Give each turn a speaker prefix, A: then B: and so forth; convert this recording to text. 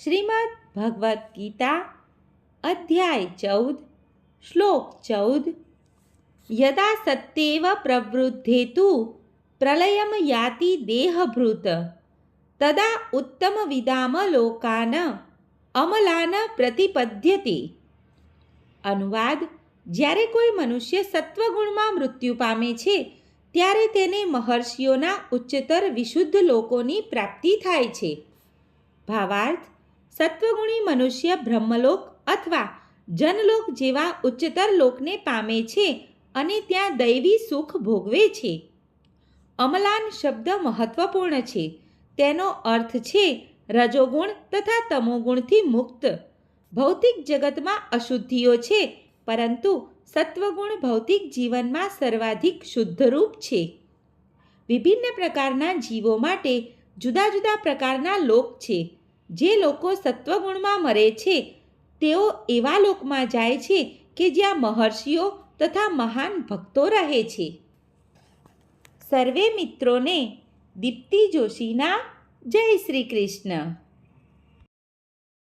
A: શ્રીમદ ભગવદ્ ગીતા, અધ્યાય ચૌદ, શ્લોક ચૌદ. યદા સત્યેવ પ્રવૃદ્ધેતુ પ્રલયમ યાતિ દેહભૃત, તદા ઉત્તમ વિદામ લોકાન અમલાન પ્રતિપદ્યતે. અનુવાદ, જ્યારે કોઈ મનુષ્ય સત્વગુણમાં મૃત્યુ પામે છે, ત્યારે તેને મહર્ષિઓના ઉચ્ચતર વિશુદ્ધ લોકોની પ્રાપ્તિ થાય છે. ભાવાર્થ સત્વગુણી મનુષ્ય બ્રહ્મલોક અથવા જનલોક જેવા ઉચ્ચતર લોકને પામે છે અને ત્યાં દૈવી સુખ ભોગવે છે. અમલાન શબ્દ મહત્વપૂર્ણ છે. તેનો અર્થ છે રજોગુણ તથા તમોગુણથી મુક્ત. ભૌતિક જગતમાં અશુદ્ધિઓ છે, પરંતુ સત્વગુણ ભૌતિક જીવનમાં સર્વાધિક શુદ્ધરૂપ છે. વિભિન્ન પ્રકારના જીવો માટે જુદા જુદા પ્રકારના લોક છે. જે લોકો સત્વગુણમાં મરે છે, તેઓ એવા લોકમાં જાય છે કે જ્યાં મહર્ષિઓ તથા મહાન ભક્તો રહે છે. સર્વે મિત્રોને દીપ્તિ જોશીના જય શ્રી કૃષ્ણ.